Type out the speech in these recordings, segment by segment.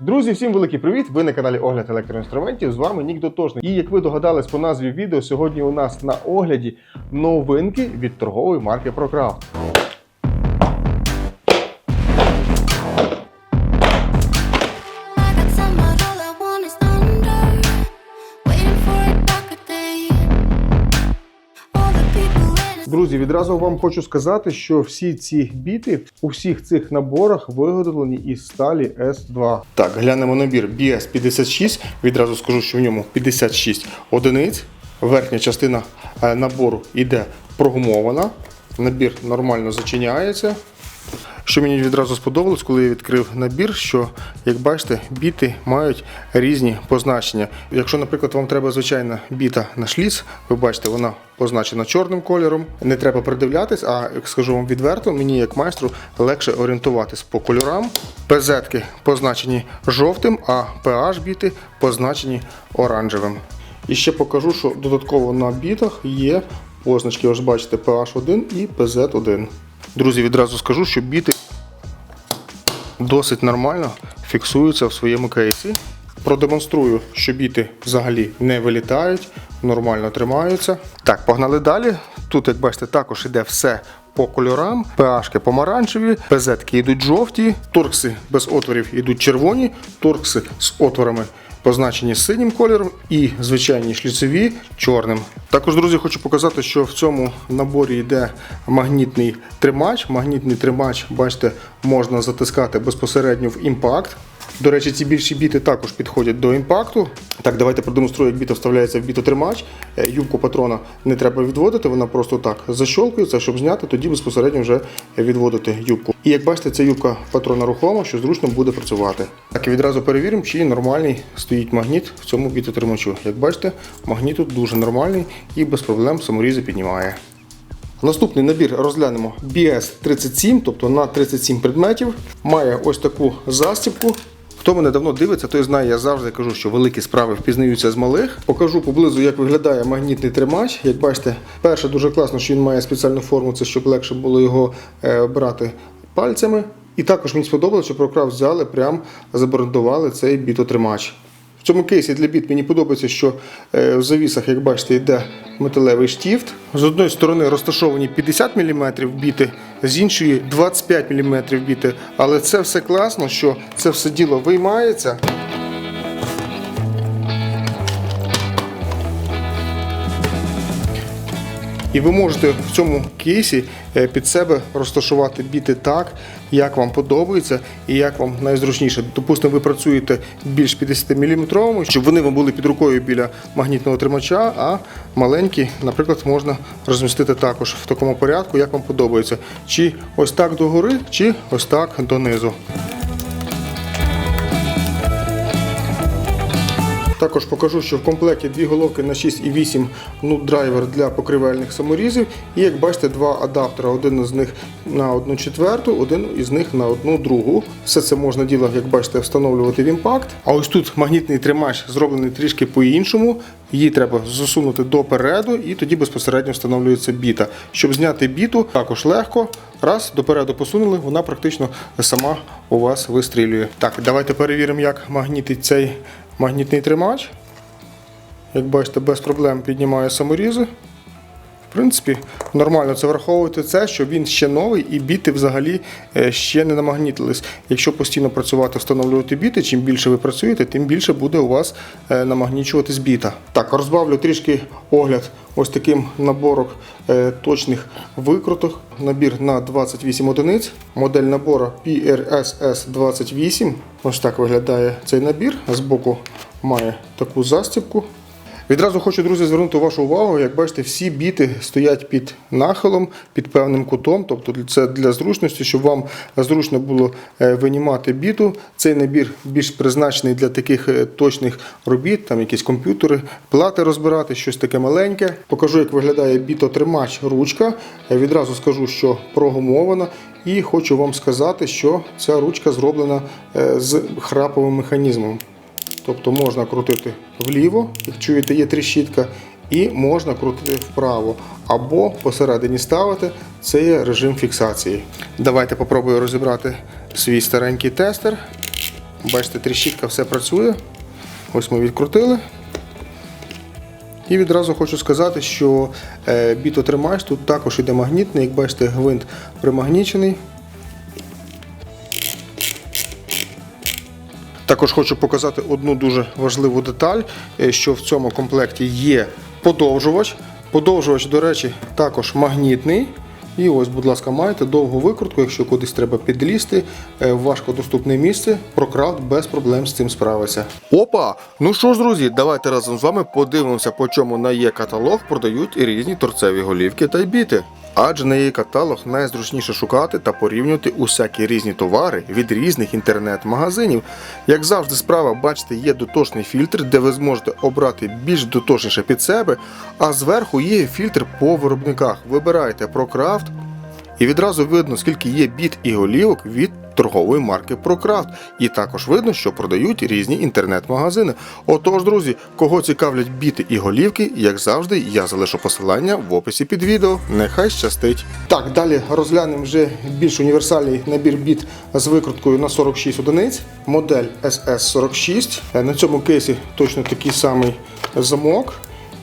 Друзі, всім великий привіт! Ви на каналі Огляд електроінструментів. З вами Нік Дотошний. І як ви догадались по назві відео, сьогодні у нас на огляді новинки від торгової марки ProCraft. Друзі, відразу вам хочу сказати, що всі ці біти у всіх цих наборах виготовлені із сталі S2. Так, глянемо набір BS56. Відразу скажу, що в ньому 56 одиниць. Верхня частина е, набору йде прогумована. Набір нормально зачиняється. Що мені відразу сподобалось, коли я відкрив набір, що, як бачите, біти мають різні позначення. Якщо, наприклад, вам треба звичайна біта на шліц, ви бачите, вона позначена чорним кольором. Не треба придивлятись, а як скажу вам відверто, мені як майстру легше орієнтуватись по кольорам. ПЗ-ки позначені жовтим, а PH біти позначені оранжевим. І ще покажу, що додатково на бітах є позначки. Ось бачите, PH1 і PZ1. Друзі, відразу скажу, що біти досить нормально фіксуються в своєму кейсі. Продемонструю, що біти взагалі не вилітають, нормально тримаються. Так, погнали далі. Тут, як бачите, також іде все по кольорам. PH помаранчеві, PZ йдуть жовті, торкси без отворів йдуть червоні, торкси з отворами позначені синім кольором і звичайні шліцеві чорним. Також, друзі, хочу показати, що в цьому наборі йде магнітний тримач. Магнітний тримач, бачите, можна затискати безпосередньо в імпакт. До речі, ці більші біти також підходять до імпакту. Так, давайте продемонструю, як біта вставляється в бітотримач. Е, Юбку патрона не треба відводити, вона просто так защолкується, щоб зняти, тоді безпосередньо вже відводити юбку. І як бачите, ця юбка патрона рухома, що зручно буде працювати. Так, і відразу перевіримо, чи нормальний стоїть магніт в цьому бітотримачу. Як бачите, магніт тут дуже нормальний і без проблем саморізи піднімає. Наступний набір розглянемо BS37, тобто на 37 предметів. Має ось таку застібку. Хто мене давно дивиться, той знає, я завжди кажу, що великі справи впізнаються з малих. Покажу поблизу, як виглядає магнітний тримач. Як бачите, перше дуже класно, що він має спеціальну форму, це щоб легше було його е, брати пальцями. І також мені сподобалося, що прокрав взяли, прям забрендували цей бітотримач. Цьому кейсі для біт мені подобається, що е, в завісах, як бачите, йде металевий штіфт. З одної сторони розташовані 50 мм біти, з іншої 25 мм біти. Але це все класно, що це все діло виймається. І ви можете в цьому кейсі е, під себе розташувати біти так, як вам подобається і як вам найзручніше. Допустимо, ви працюєте більш 50 мм, щоб вони вам були під рукою біля магнітного тримача, а маленькі, наприклад, можна розмістити також в такому порядку, як вам подобається. Чи ось так догори, чи ось так донизу. Також покажу, що в комплекті дві головки на 6,8 нут драйвер для покривельних саморізів. І як бачите, два адаптера. Один із них на 1 четверту, один із них на одну другу. Все це можна діло, як бачите, встановлювати в імпакт. А ось тут магнітний тримач зроблений трішки по-іншому. Її треба засунути допереду і тоді безпосередньо встановлюється біта. Щоб зняти біту, також легко. Раз допереду посунули, вона практично сама у вас вистрілює. Так, давайте перевіримо, як магнітить цей магнітний тримач. Як бачите, без проблем піднімає саморізи. Принципі, нормально це враховувати це, що він ще новий і біти взагалі е, ще не намагнітились. Якщо постійно працювати, встановлювати біти, чим більше ви працюєте, тим більше буде у вас е, намагнічуватись біта. Так, розбавлю трішки огляд ось таким набором е, точних викруток. Набір на 28 одиниць. Модель набору PRSS28. Ось так виглядає цей набір. Збоку має таку застібку. Відразу хочу, друзі, звернути вашу увагу. Як бачите, всі біти стоять під нахилом, під певним кутом. Тобто це для зручності, щоб вам зручно було е, винімати біту. Цей набір більш призначений для таких е, точних робіт, там якісь комп'ютери, плати розбирати, щось таке маленьке. Покажу, як виглядає бітотримач ручка. Е, Відразу скажу, що прогумована. І хочу вам сказати, що ця ручка зроблена з храповим механізмом. Тобто можна крутити вліво, як чуєте, є тріщітка, і можна крутити вправо. Або посередині ставити, це є режим фіксації. Давайте попробую розібрати свій старенький тестер. Бачите, тріщітка все працює. Ось ми відкрутили. І відразу хочу сказати, що е, бітотримач тут також іде магнітний. Як бачите, гвинт примагнічений. Також хочу показати одну дуже важливу деталь, е, що в цьому комплекті є подовжувач. Подовжувач, до речі, також магнітний. І ось, будь ласка, маєте довгу викрутку, якщо кудись треба підлізти е, в важкодоступне місце, прокрафт без проблем з цим справиться. Опа! Ну що ж, друзі, давайте разом з вами подивимося, по чому на є каталог продають і різні торцеві голівки та й біти. Адже на її каталог найзручніше шукати та порівнювати усякі різні товари від різних інтернет-магазинів. Як завжди, справа, бачите, є дотошний фільтр, де ви зможете обрати більш дотошніше під себе, а зверху є фільтр по виробниках. Вибираєте ProCraft і відразу видно, скільки є біт і голівок від торгової марки ProCraft. І також видно, що продають різні інтернет-магазини. Отож, друзі, кого цікавлять біти і голівки, як завжди, я залишу посилання в описі під відео. Нехай щастить. Так, далі розглянемо вже більш універсальний набір біт з викруткою на 46 одиниць. Модель SS46. Е, На цьому кейсі точно такий самий замок.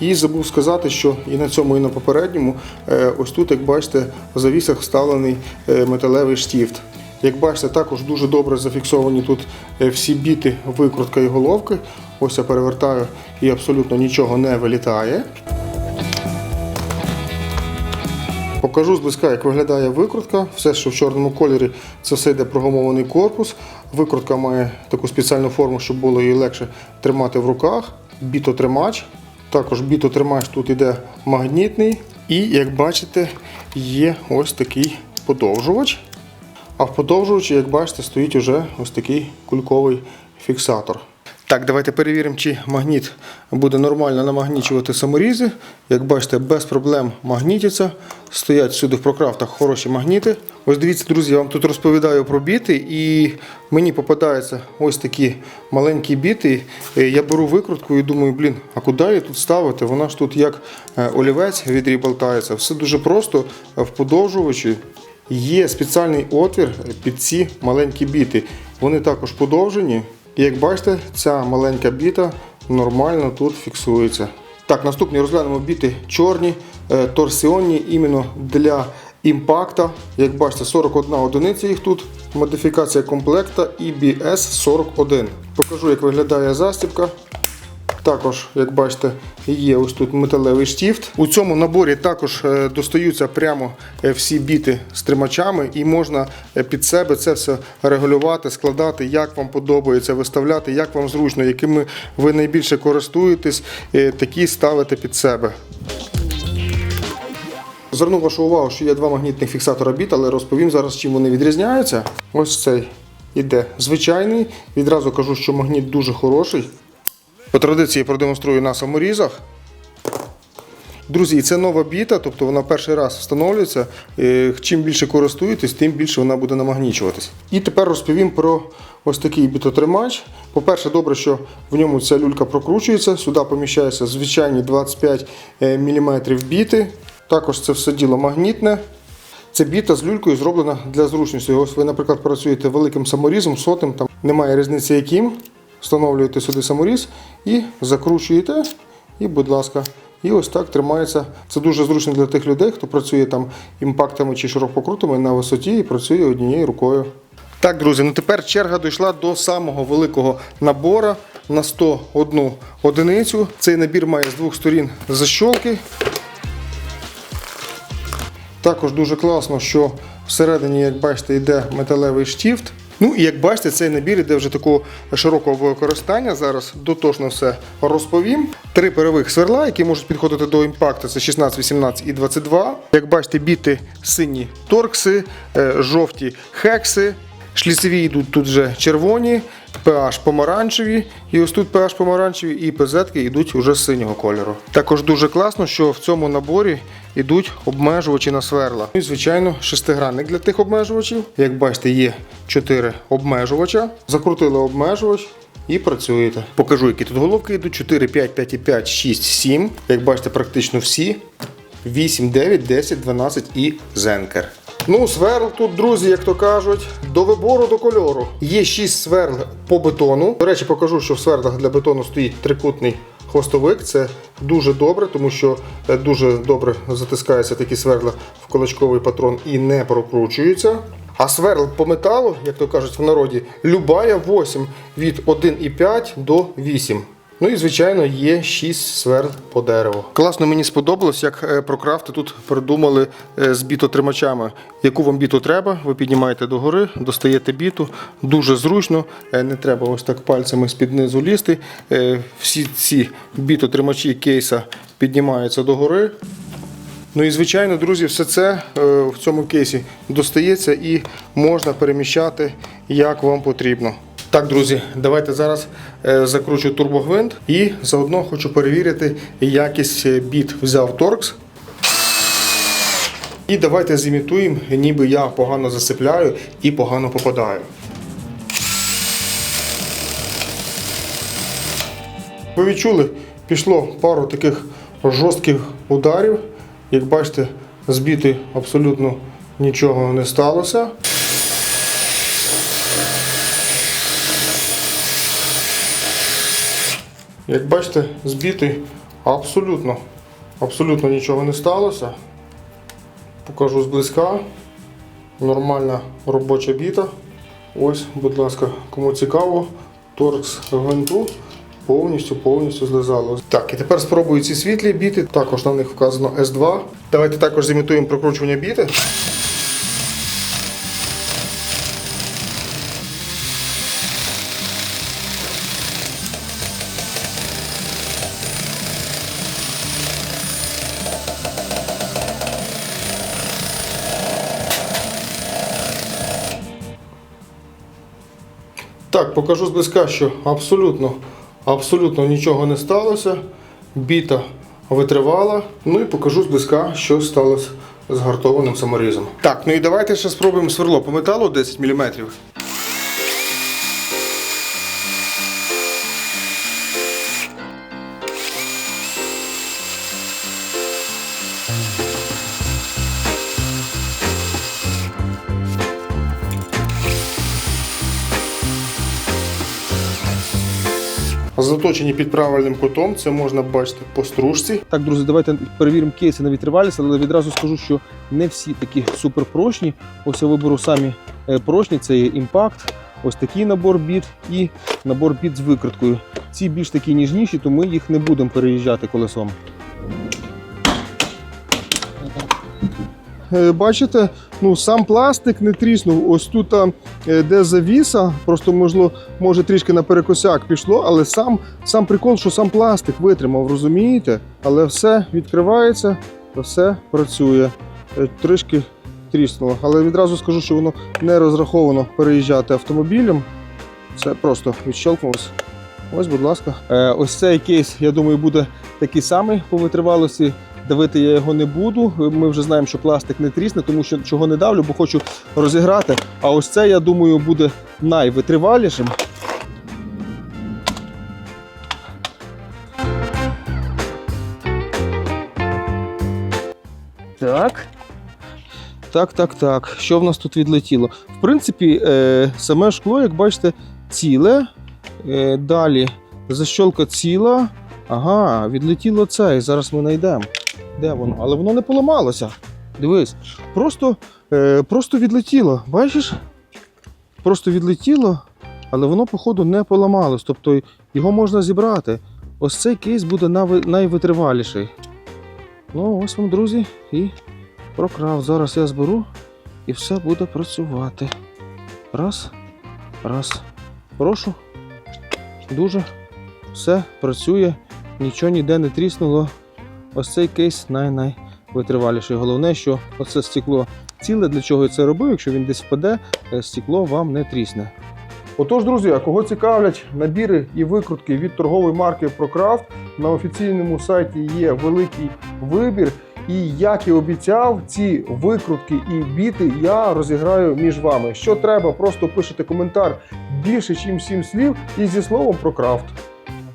І забув сказати, що і на цьому, і на попередньому, е, ось тут, як бачите, в завісах вставлений е, металевий штіфт. Як бачите, також дуже добре зафіксовані тут е, всі біти, викрутка і головки. Ось я перевертаю і абсолютно нічого не вилітає. Покажу зблизька, як виглядає викрутка. Все, що в чорному кольорі, це все йде прогумований корпус. Викрутка має таку спеціальну форму, щоб було її легше тримати в руках. Бітотримач. Також бітотримач тут йде магнітний. І, як бачите, є ось такий подовжувач. А в подовжувачі, як бачите, стоїть уже ось такий кульковий фіксатор. Так, давайте перевіримо, чи магніт буде нормально намагнічувати саморізи. Як бачите, без проблем магнітяться. Стоять всюди в прокрафтах хороші магніти. Ось дивіться, друзі, я вам тут розповідаю про біти, і мені попадаються ось такі маленькі біти. Е, Я беру викрутку і думаю, блін, а куди її тут ставити? Вона ж тут як е, олівець в відрі болтається. Все дуже просто в подовжувачі. Є спеціальний отвір під ці маленькі біти. Вони також подовжені. І як бачите, ця маленька біта нормально тут фіксується. Так, наступні розглянемо біти чорні, е, торсіонні іменно для імпакта. Як бачите, 41 одиниця їх тут. Модифікація комплекта EBS 41. Покажу, як виглядає застібка. Також, як бачите, є ось тут металевий штіфт. У цьому наборі також е, достаються прямо е, всі біти з тримачами, і можна е, під себе це все регулювати, складати, як вам подобається, виставляти, як вам зручно, якими ви найбільше користуєтесь, такі ставите під себе. Зверну вашу увагу, що є два магнітних фіксатора біт, але розповім зараз, чим вони відрізняються. Ось цей іде звичайний. Відразу кажу, що магніт дуже хороший. По традиції продемонструю на саморізах. Друзі, це нова біта, тобто вона перший раз встановлюється. Е, Чим більше користуєтесь, тим більше вона буде намагнічуватись. І тепер розповім про ось такий бітотримач. По-перше, добре, що в ньому ця люлька прокручується. Сюди поміщаються звичайні 25 мм біти. Також це все діло магнітне. Це біта з люлькою зроблена для зручності. Ось ви, наприклад, працюєте великим саморізом, сотим, там немає різниці яким. Встановлюєте сюди саморіз і закручуєте. І, будь ласка, і ось так тримається. Це дуже зручно для тих людей, хто працює там імпактами чи ширококрутами на висоті і працює однією рукою. Так, друзі, ну тепер черга дійшла до самого великого набору на 101 одиницю. Цей набір має з двох сторін защолки. Також дуже класно, що всередині, як бачите, йде металевий штіфт. Ну і як бачите, цей набір іде вже такого широкого використання. Зараз дотошно все розповім. Три перевих сверла, які можуть підходити до імпакту, це 16, 18 і 22. Як бачите, біти сині торкси, е, жовті хекси. Шліцеві йдуть тут вже червоні, PH помаранчеві, і ось тут PH помаранчеві, і PZ йдуть уже синього кольору. Також дуже класно, що в цьому наборі йдуть обмежувачі на сверла. Ну І, звичайно, шестигранник для тих обмежувачів. Як бачите, є 4 обмежувача. Закрутили обмежувач. І працюєте. Покажу, які тут головки йдуть: 4, 5, 5 і 5, 6, 7. Як бачите, практично всі. 8, 9, 10, 12 і зенкер. Ну, сверл тут, друзі, як то кажуть, до вибору до кольору. Є 6 сверл по бетону. До речі, покажу, що в сверлах для бетону стоїть трикутний хвостовик. Це дуже добре, тому що е, дуже добре затискаються такі сверла в кулачковий патрон і не прокручуються. А сверл по металу, як то кажуть в народі, любая 8 від 1,5 до 8. Ну і звичайно є 6 сверл по дереву. Класно мені сподобалось, як е, прокрафти тут придумали е, з бітотримачами. Яку вам біту треба, ви піднімаєте догори, достаєте біту. Дуже зручно, е, не треба ось так пальцями з-під лізти. Всі ці бітотримачі кейса піднімаються догори. Ну і звичайно, друзі, все це в цьому кейсі достається і можна переміщати як вам потрібно. Так, друзі, давайте зараз е, закручу турбогвинт і заодно хочу перевірити якість е, біт. Взяв торкс. І давайте зімітуємо, ніби я погано засипляю і погано попадаю. Ви відчули, пішло пару таких жорстких ударів. Як бачите, збити абсолютно нічого не сталося. Як бачите, збитий абсолютно, абсолютно нічого не сталося. Покажу зблизька. Нормальна робоча біта. Ось, будь ласка, кому цікаво, торкс гвинту повністю повністю злизало. Так, і тепер спробую ці світлі біти. Також на них вказано S2. Давайте також зімітуємо прокручування біти. Покажу зблизька, що абсолютно, абсолютно нічого не сталося. Біта витривала. Ну і покажу зблизька, що сталося з гартованим саморізом. Так, ну і давайте ще спробуємо сверло по металу 10 мм. Заточені під правильним кутом, це можна бачити по стружці. Так, друзі, давайте перевіримо кейси на витривалість, але відразу скажу, що не всі такі суперпрочні. Ось я виберу самі е, прочні, це є імпакт, ось такий набор біт і набор біт з викриткою. Ці більш такі ніжніші, то ми їх не будемо переїжджати колесом. Е, Бачите, ну сам пластик не тріснув. Ось тут, е, де завіса, просто можливо, може трішки наперекосяк пішло, але сам, сам прикол, що сам пластик витримав, розумієте? Але все відкривається, все працює. Е, Трішки тріснуло. Але відразу скажу, що воно не розраховано переїжджати автомобілем. Це просто відщелкнулося. Ось, будь ласка. Е, ось цей кейс, я думаю, буде такий самий по витривалості. Давити я його не буду. Ми вже знаємо, що пластик не трісне, тому що чого не давлю, бо хочу розіграти. А ось це, я думаю, буде найвитривалішим. Так. Так, так, так. Що в нас тут відлетіло? В принципі, е, саме шкло, як бачите, ціле. Е, далі защолка ціла. Ага, відлетіло це. І зараз ми знайдемо. Де воно? Але воно не поламалося. Дивись, просто, е, просто відлетіло. Бачиш? Просто відлетіло, але воно, походу, не поламалось. Тобто його можна зібрати. Ось цей кейс буде найвитриваліший. Ну, ось вам, друзі, і прокрав. Зараз я зберу і все буде працювати. Раз, раз. Прошу. Дуже все працює, нічого ніде не тріснуло. Ось цей кейс най-найвитриваліший. Головне, що оце стекло ціле, для чого я це робив. Якщо він десь впаде, е, стекло вам не трісне. Отож, друзі, а кого цікавлять набіри і викрутки від торгової марки ProCraft, на офіційному сайті є великий вибір. І як і обіцяв, ці викрутки і біти я розіграю між вами. Що треба, просто пишете коментар більше, ніж 7 слів, і зі словом ProCraft.